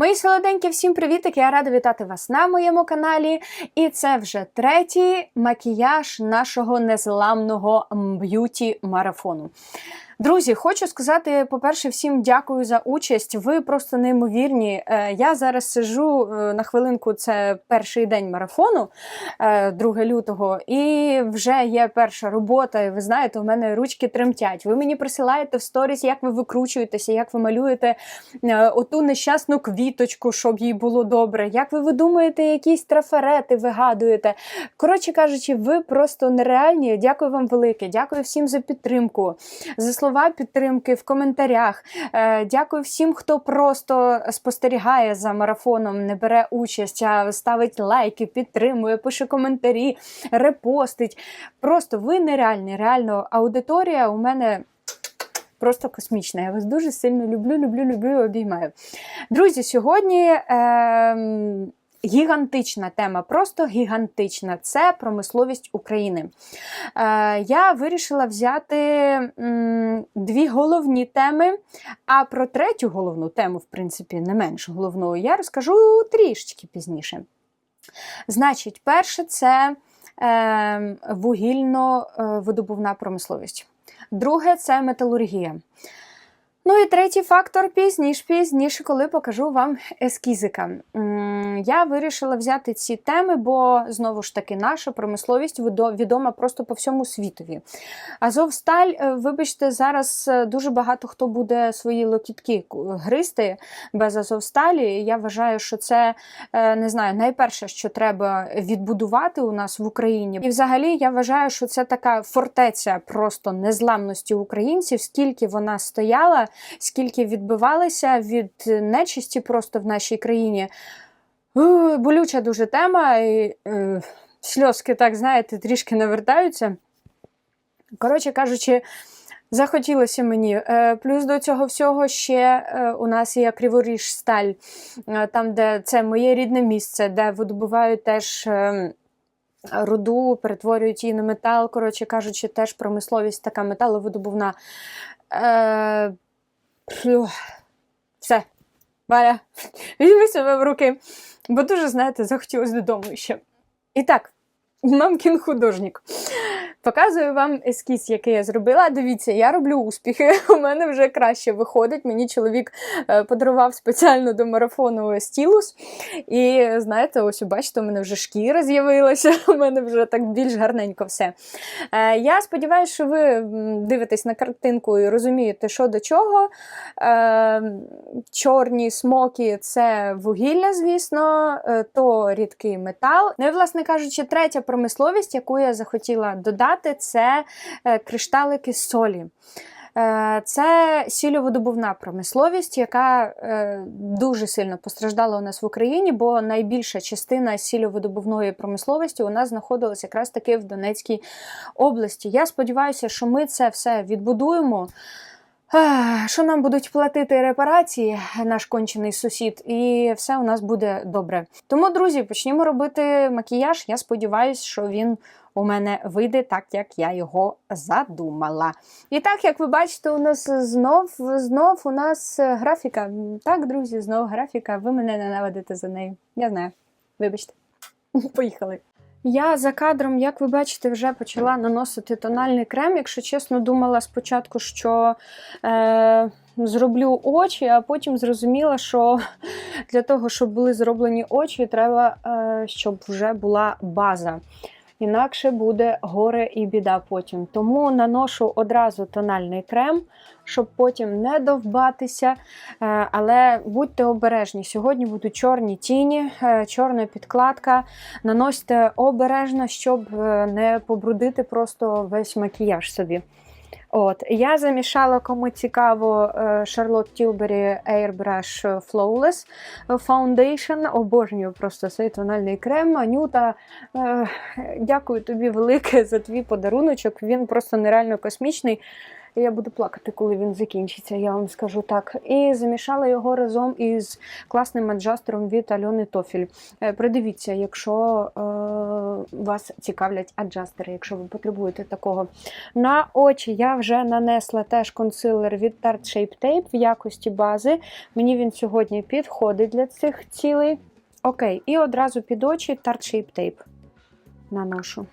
Мої солоденькі, всім привітики! Я рада вітати вас на моєму каналі. І це вже третій макіяж нашого незламного б'юті марафону. Друзі, хочу сказати, по-перше, всім дякую за участь. Ви просто неймовірні. Е, Я зараз сижу е, на хвилинку, це перший день марафону, е, 2 лютого, і вже є перша робота. І ви знаєте, у мене ручки тремтять. Ви мені присилаєте в сторіс, як ви викручуєтеся, як ви малюєте е, оту нещасну квіточку, щоб їй було добре. Як ви видумуєте якісь трафарети, вигадуєте. Коротше кажучи, ви просто нереальні. Дякую вам велике. Дякую всім за підтримку, за слова підтримки в коментарях. Е, Дякую всім, хто просто спостерігає за марафоном, не бере участь, а ставить лайки, підтримує, пише коментарі, репостить. Просто ви нереальні. Реально, аудиторія у мене. Просто космічна. Я вас дуже сильно люблю, люблю, люблю обіймаю. Друзі, сьогодні ем, гігантична тема, просто гігантична. Це промисловість України. Е, я вирішила взяти м, дві головні теми, а про третю головну тему, в принципі, не менш головну, я розкажу трішечки пізніше. Значить, перше це е, вугільно-видобувна промисловість. Друге це металургія. Ну і третій фактор пізніше, пізніше, коли покажу вам ескізика. Я вирішила взяти ці теми, бо знову ж таки наша промисловість відома просто по всьому світові. Азовсталь, е, вибачте, зараз е, дуже багато хто буде свої локітки ку- гризти без Азовсталі. Я вважаю, що це е, не знаю, найперше, що треба відбудувати у нас в Україні. І взагалі я вважаю, що це така фортеця просто незламності українців, скільки вона стояла, скільки відбивалися від нечисті просто в нашій країні. Болюча дуже тема, і е, сльозки, так знаєте, трішки навертаються. Коротше кажучи, захотілося мені. Е, плюс до цього всього ще е, у нас є Криворіж сталь, е, там, де це моє рідне місце, де видобувають теж. Руду перетворюють її на метал, коротше кажучи, теж промисловість така металовидобувна. Е, все, Валя, візьми себе в руки, бо дуже, знаєте, захотілося додому ще. І так, мамкін художник. Показую вам ескіз, який я зробила. Дивіться, я роблю успіхи. У мене вже краще виходить. Мені чоловік е, подарував спеціально до марафону стілус. І знаєте, ось бачите, у мене вже шкіра з'явилася, у мене вже так більш гарненько все. Е, Я сподіваюся, що ви дивитесь на картинку і розумієте, що до чого. Е, Чорні смоки це вугілля, звісно, то рідкий метал. Ну і, власне кажучи, третя промисловість, яку я захотіла додати, це е, кришталики солі. Е, Це сільовидобувна промисловість, яка е, дуже сильно постраждала у нас в Україні, бо найбільша частина сільовидобувної промисловості у нас знаходилась якраз таки в Донецькій області. Я сподіваюся, що ми це все відбудуємо. Що нам будуть платити репарації, наш кончений сусід, і все у нас буде добре. Тому, друзі, почнімо робити макіяж. Я сподіваюся, що він у мене вийде так, як я його задумала. І так, як ви бачите, у нас знов знов у нас графіка. Так, друзі, знов графіка. Ви мене ненавидите за нею. Я знаю. Вибачте. Поїхали. Я за кадром, як ви бачите, вже почала наносити тональний крем. Якщо чесно, думала спочатку, що е, зроблю очі, а потім зрозуміла, що для того, щоб були зроблені очі, треба, е, щоб вже була база. Інакше буде горе і біда потім. Тому наношу одразу тональний крем, щоб потім не довбатися. Е, Але будьте обережні. Сьогодні будуть чорні тіні, е, чорна підкладка. Наносьте обережно, щоб е, не побрудити просто весь макіяж собі. От, я замішала, кому цікаво, е, Charlotte Tilbury Airbrush Flawless Foundation. Обожнюю просто цей тональний крем. Анюта, е, дякую тобі велике за твій подаруночок. Він просто нереально космічний. Я буду плакати, коли він закінчиться, я вам скажу так. І замішала його разом із класним аджастером від Альони Тофіль. Е, Придивіться, якщо е, вас цікавлять аджастери, якщо ви потребуєте такого. На очі я вже нанесла теж консилер від Tarte Shape Tape в якості бази. Мені він сьогодні підходить для цих цілей. Окей, і одразу під очі Tarte Shape Tape наношу.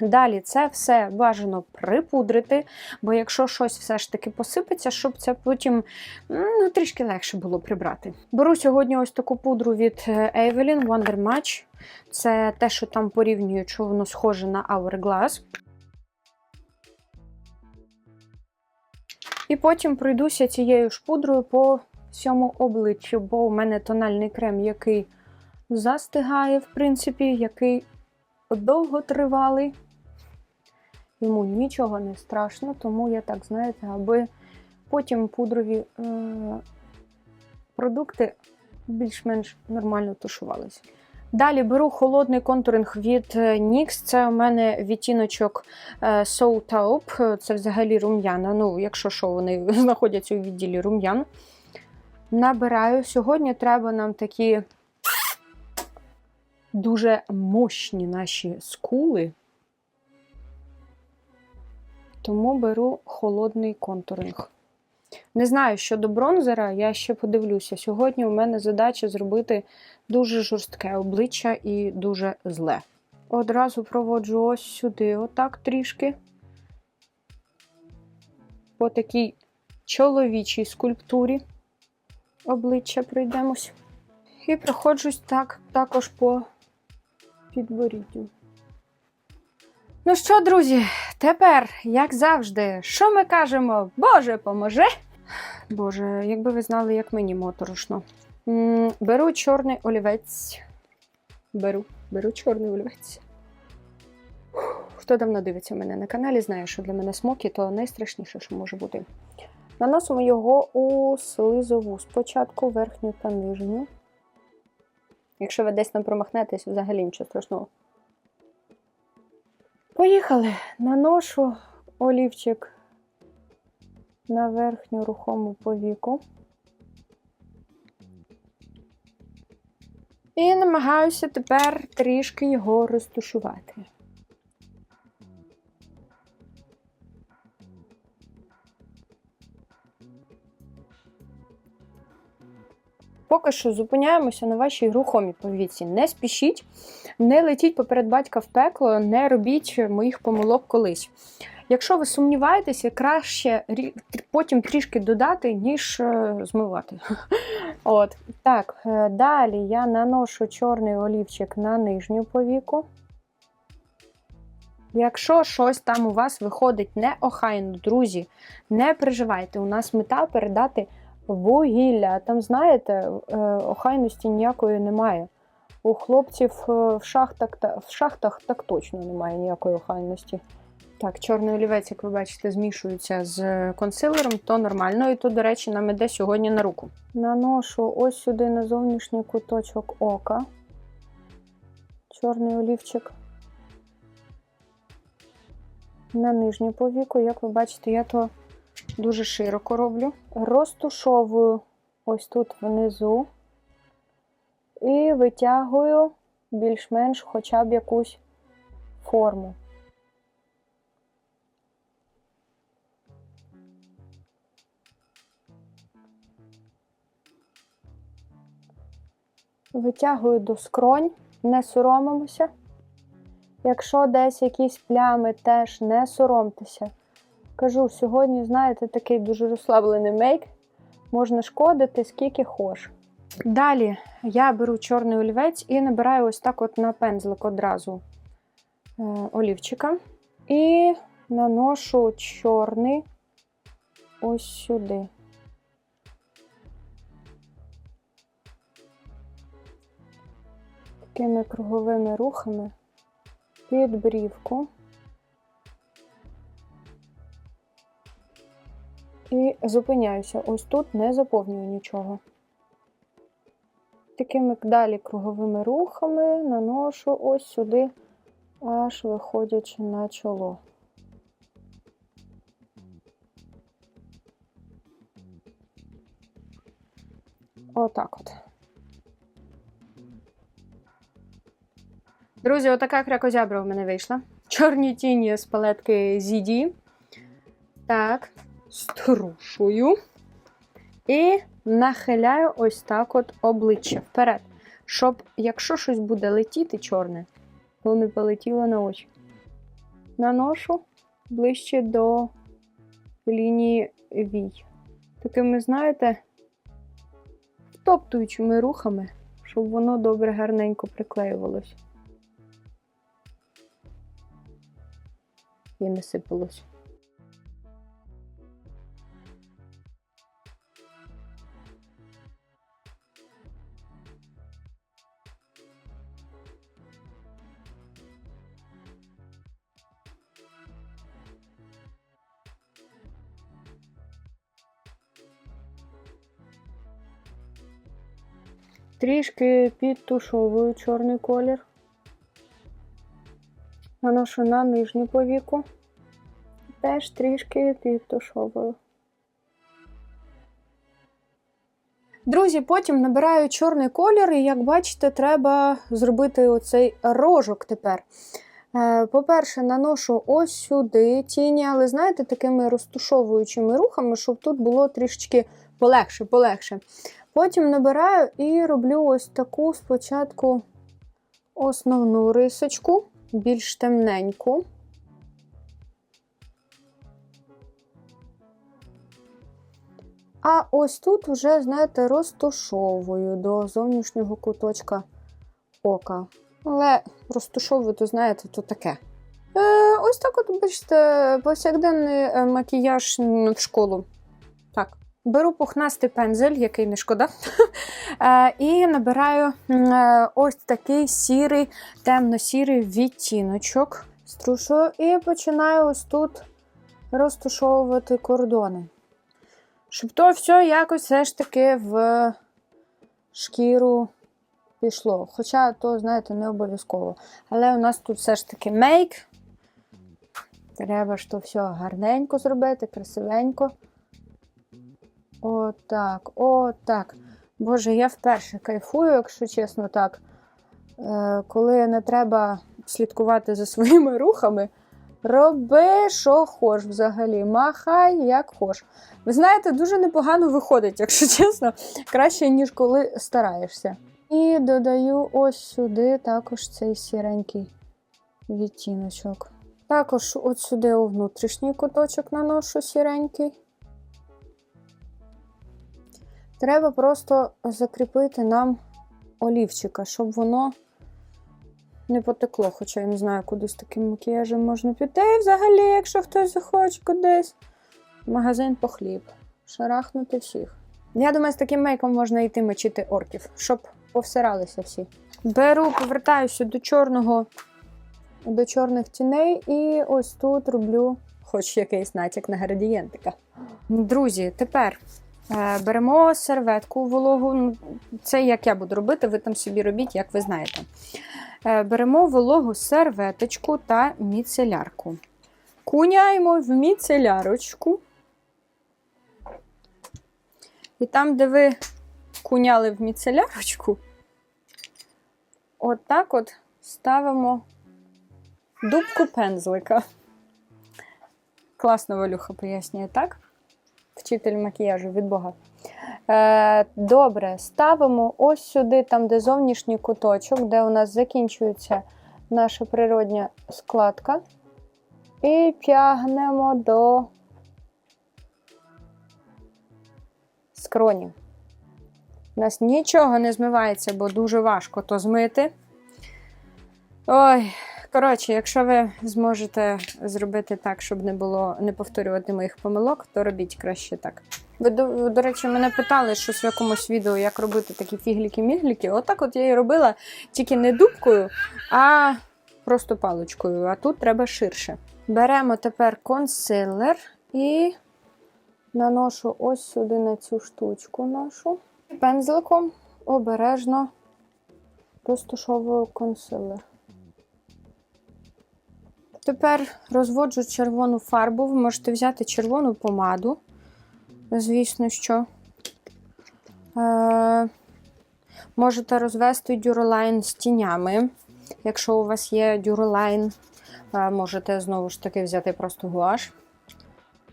Далі це все бажано припудрити, бо якщо щось все ж таки посипеться, щоб це потім ну, трішки легше було прибрати. Беру сьогодні ось таку пудру від е, Evelyn Wonder Match. Це те, що там порівнюють, що воно схоже на Hourglass. І потім пройдуся цією ж пудрою по всьому обличчю, бо у мене тональний крем, який застигає, в принципі, який довготривалий. Йому нічого не страшно, тому я так, знаєте, аби потім пудрові е- продукти більш-менш нормально тушувалися. Далі беру холодний контуринг від е, NYX. Це у мене відтіночок е, So Taupe. Це взагалі рум'яна. Ну, якщо що, вони знаходяться у відділі рум'ян. Набираю. Сьогодні треба нам такі дуже мощні наші скули. Тому беру холодний контуринг. Не знаю, щодо бронзера, я ще подивлюся. Сьогодні у мене задача зробити дуже жорстке обличчя і дуже зле. Одразу проводжу ось сюди, отак трішки. По такій чоловічій скульптурі обличчя пройдемось. І проходжусь так, також по підборіддю. Ну що, друзі, тепер, як завжди, що ми кажемо? Боже, поможи! Боже, якби ви знали, як мені моторошно. Беру чорний олівець. Беру, беру чорний олівець. Хто давно дивиться мене на каналі, знає, що для мене смокі то найстрашніше, що може бути. Наносимо його у слизову спочатку, верхню та нижню. Якщо ви десь там промахнетесь, взагалі нічого страшного. Поїхали. Наношу олівчик на верхню рухому повіку. І намагаюся тепер трішки його розтушувати. Поки що зупиняємося на вашій рухомій повіці. Не спішіть, не летіть поперед батька в пекло, не робіть моїх помилок колись. Якщо ви сумніваєтеся, краще потім трішки додати, ніж е, змивати. От. Так, е, далі я наношу чорний олівчик на нижню повіку. Якщо щось там у вас виходить неохайно, друзі, не переживайте. У нас мета передати вугілля. Там, знаєте, е, охайності ніякої немає. У хлопців е, в шахтах, в шахтах так точно немає ніякої охайності. Так, чорний олівець, як ви бачите, змішується з консилером, то нормально, і то, до речі, нам іде сьогодні на руку. Наношу ось сюди на зовнішній куточок ока. Чорний олівчик. На нижню повіку, як ви бачите, я то дуже широко роблю. Розтушовую ось тут внизу і витягую більш-менш хоча б якусь форму. Витягую до скронь, не соромимося. Якщо десь якісь плями, теж не соромтеся. Кажу, сьогодні, знаєте, такий дуже розслаблений мейк. Можна шкодити скільки хош. Далі я беру чорний олівець і набираю ось так от на пензлик одразу е, олівчика. І наношу чорний ось сюди. Такими круговими рухами під брівку. І зупиняюся. Ось тут не заповнюю нічого. Такими далі круговими рухами наношу ось сюди аж виходячи на чоло. Отак от. Друзі, отака крякозябра в мене вийшла. Чорні тіні з палетки ZD. Так, струшую. І нахиляю ось так от обличчя вперед. Щоб, якщо щось буде летіти чорне, то не полетіло на очі. Наношу ближче до лінії вій. Такими, знаєте, втоптуючими рухами, щоб воно добре гарненько приклеювалось. І не сипалось. Трішки підтушовую чорний колір. Наношу на нижню повіку. Теж трішки підтушовую. Друзі, потім набираю чорний колір, і як бачите, треба зробити оцей рожок тепер. Е, По-перше, наношу ось сюди тіні, але знаєте, такими розтушовуючими рухами, щоб тут було трішечки полегше, полегше. Потім набираю і роблю ось таку спочатку основну рисочку, більш темненьку. А ось тут вже, знаєте, розтушовую до зовнішнього куточка ока. Але розтушовую, то знаєте, то таке. Е, ось так, от, бачите, повсякденний е, макіяж в школу. Так. Беру пухнастий пензель, який не шкода, е, і набираю е, ось такий сірий, темно-сірий відтіночок. Струшую і починаю ось тут розтушовувати кордони. Щоб то все якось все ж таки в шкіру пішло. Хоча то, знаєте, не обов'язково. Але у нас тут все ж таки мейк. Треба ж то все гарненько зробити, красивенько. Отак, отак. Боже, я вперше кайфую, якщо чесно так. Е, коли не треба слідкувати за своїми рухами, роби, що хоч взагалі. Махай, як хоч. Ви знаєте, дуже непогано виходить, якщо чесно, краще, ніж коли стараєшся. І додаю ось сюди також цей сіренький відтіночок. Також от сюди у внутрішній куточок наношу сіренький. Треба просто закріпити нам олівчика, щоб воно не потекло. Хоча я не знаю, куди з таким макіяжем можна піти І взагалі, якщо хтось захоче кудись. Магазин по хліб. Шарахнути всіх. Я думаю, з таким мейком можна йти мочити орків, щоб повсиралися всі. Беру, повертаюся до чорного, до чорних тіней, і ось тут роблю хоч якийсь натяк на градієнтика. Друзі, тепер беремо серветку вологу. Ну, Це як я буду робити, ви там собі робіть, як ви знаєте. Е, беремо вологу серветочку та міцелярку. Куняємо в міцелярочку. І там, де ви куняли в міцелярочку, отак от ставимо дубку пензлика. Класно Валюха пояснює, так? Вчитель макіяжу від Бога. Е, добре, ставимо ось сюди, там, де зовнішній куточок, де у нас закінчується наша природня складка. І тягнемо до скронів. У нас нічого не змивається, бо дуже важко то змити. Ой, коротше, якщо ви зможете зробити так, щоб не було не повторювати моїх помилок, то робіть краще так. Ви, до, до речі, мене питали щось в якомусь відео, як робити такі фігліки-мігліки. Отак от я і робила тільки не дубкою, а просто паличкою. А тут треба ширше. Беремо тепер консилер і наношу ось сюди на цю штучку нашу. Пензликом обережно розтушовую консилер. Тепер розводжу червону фарбу. Ви можете взяти червону помаду. Звісно, що. Е, можете розвести дюралайн з тінями. Якщо у вас є дюралайн, е, можете знову ж таки взяти просто гуаш.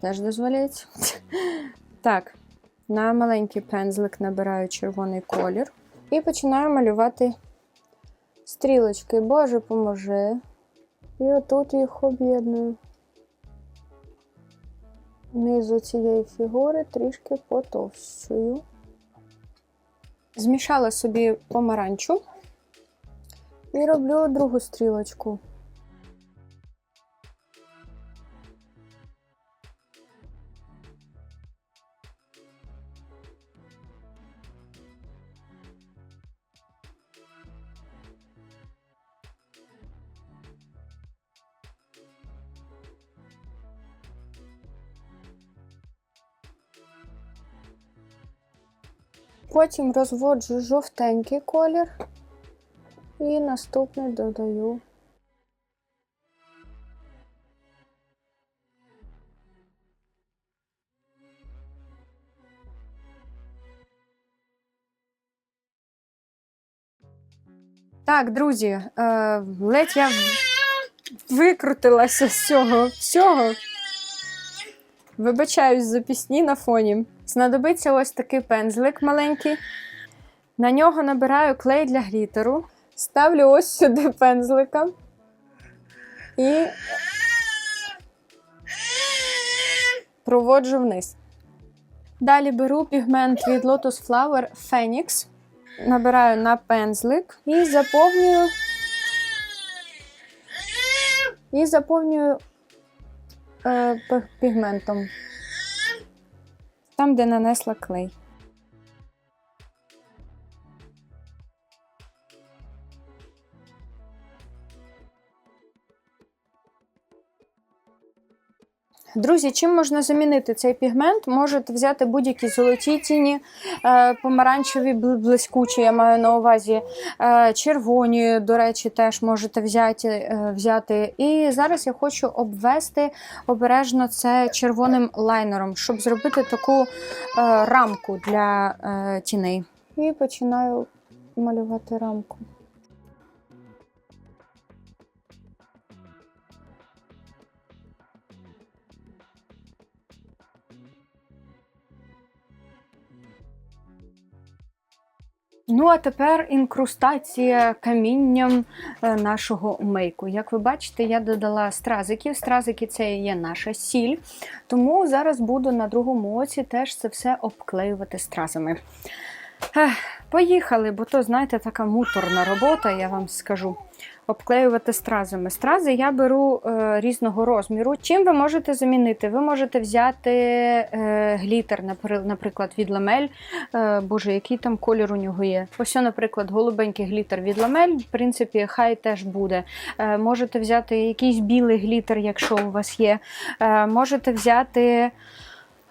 Теж дозволяється. Так, на маленький пензлик набираю червоний колір і починаю малювати стрілочки. Боже, поможи. І отут їх об'єдную. Низу цієї фігури трішки потовщую. Змішала собі помаранчу і роблю другу стрілочку. Потім розводжу жовтенький колір і наступний додаю. Так, друзі, е, ледь я викрутилася з цього всього. Вибачаюсь за пісні на фоні. Знадобиться ось такий пензлик маленький. На нього набираю клей для глітеру. Ставлю ось сюди пензлика. І проводжу вниз. Далі беру пігмент від Lotus Flower Phoenix. Набираю на пензлик і заповнюю. І заповнюю е, пігментом. Там, де нанесла клей. Друзі, чим можна замінити цей пігмент? Можете взяти будь-які золоті тіні, е, помаранчеві блискучі, я маю на увазі, е, червоні, до речі, теж можете взяти. е, взяти. І зараз я хочу обвести обережно це червоним лайнером, щоб зробити таку рамку для тіней. І починаю малювати рамку. Ну, а тепер інкрустація камінням е, нашого мейку. Як ви бачите, я додала стразиків. Стразики це є наша сіль. Тому зараз буду на другому оці теж це все обклеювати стразами. Ех, Поїхали, бо то, знаєте, така муторна робота, я вам скажу. Обклеювати стразами. Стрази я беру е, різного розміру. Чим ви можете замінити? Ви можете взяти е, глітер, наприклад, від ламель. Е, Боже, який там колір у нього є. Ось, наприклад, голубенький глітер від ламель. В принципі, хай теж буде. Е, можете взяти якийсь білий глітер, якщо у вас є. Е, можете взяти.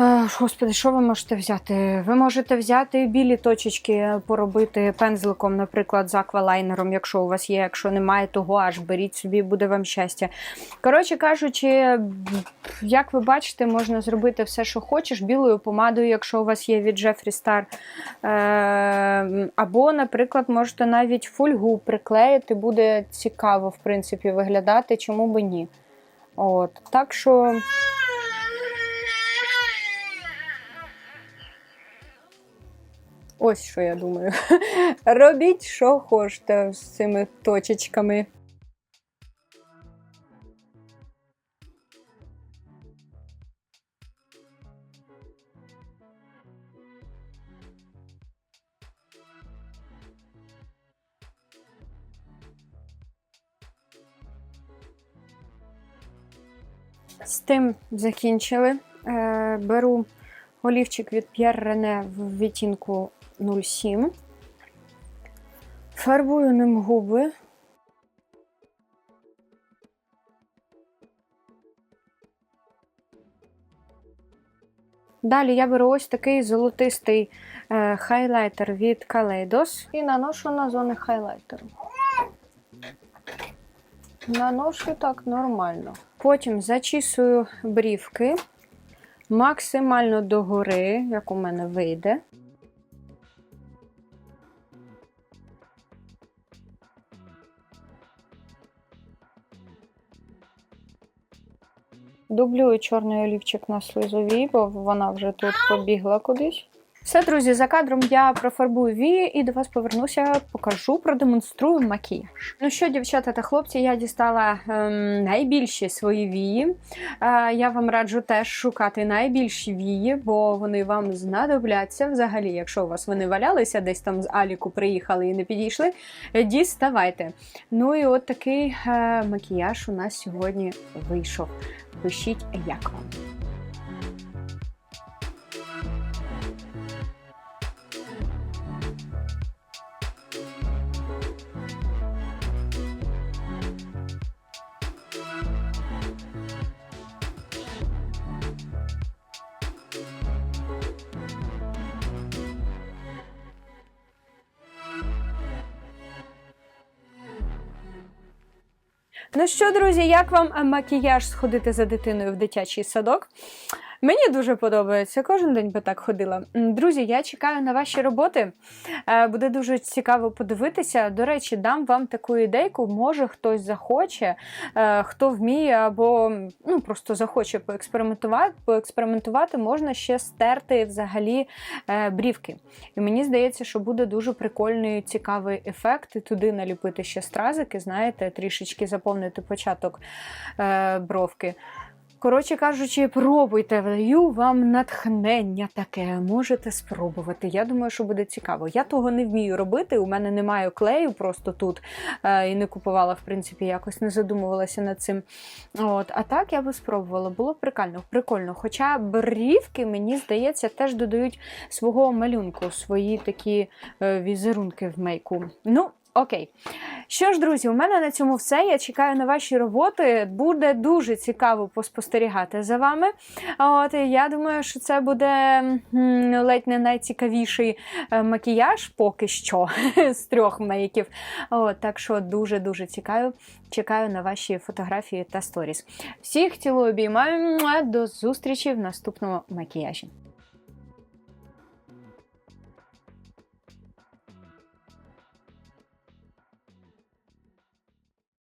Е, Господи, що ви можете взяти? Ви можете взяти білі точечки, поробити пензликом, наприклад, з аквалайнером, якщо у вас є, якщо немає, того аж беріть собі, буде вам щастя. Коротше кажучи, як ви бачите, можна зробити все, що хочеш, білою помадою, якщо у вас є від Jeffree Star. Е, Або, наприклад, можете навіть фольгу приклеїти, буде цікаво, в принципі, виглядати, чому би ні. От. Так що. Ось що я думаю. Робіть, що хочете з цими точечками. З тим закінчили. Е, беру олівчик від Pierre René в відтінку 07. Фарбую ним губи. Далі я беру ось такий золотистий е, хайлайтер від Kaleidos і наношу на зони хайлайтеру. Наношу так нормально. Потім зачісую брівки максимально догори, як у мене вийде. Дублюю чорний олівчик на слизовій, бо вона вже тут побігла кудись. Все, друзі, за кадром я профарбую вії і до вас повернуся, покажу, продемонструю макіяж. Ну що, дівчата та хлопці, я дістала ем, найбільші свої вії. Е, я вам раджу теж шукати найбільші вії, бо вони вам знадобляться. Взагалі, якщо у вас вони валялися, десь там з Аліку приїхали і не підійшли, е, діставайте. Ну і от такий е, макіяж у нас сьогодні вийшов. Пишіть, як вам. Ну що, друзі, як вам е, макіяж сходити за дитиною в дитячий садок? Мені дуже подобається. Кожен день би так ходила. Друзі, я чекаю на ваші роботи. Е, Буде дуже цікаво подивитися. До речі, дам вам таку ідейку. Може хтось захоче, е, хто вміє або ну, просто захоче поекспериментувати. Поекспериментувати можна ще стерти взагалі е, брівки. І мені здається, що буде дуже прикольний, цікавий ефект. Туди наліпити ще стразики, знаєте, трішечки заповнити початок бровки. Коротше кажучи, пробуйте, даю вам натхнення таке, можете спробувати. Я думаю, що буде цікаво. Я того не вмію робити. У мене немає клею просто тут е, і не купувала, в принципі, якось не задумувалася над цим. От, а так я би спробувала. Було прикольно, прикольно. Хоча брівки, мені здається, теж додають свого малюнку, свої такі е, візерунки в мейку. Ну, Окей. Що ж, друзі, у мене на цьому все. Я чекаю на ваші роботи. Буде дуже цікаво поспостерігати за вами. От я думаю, що це буде ледь не найцікавіший е, макіяж поки що з трьох мейків. От, так що дуже-дуже чекаю. Чекаю на ваші фотографії та сторіс. Всіх цілую обіймаю. До зустрічі в наступному макіяжі.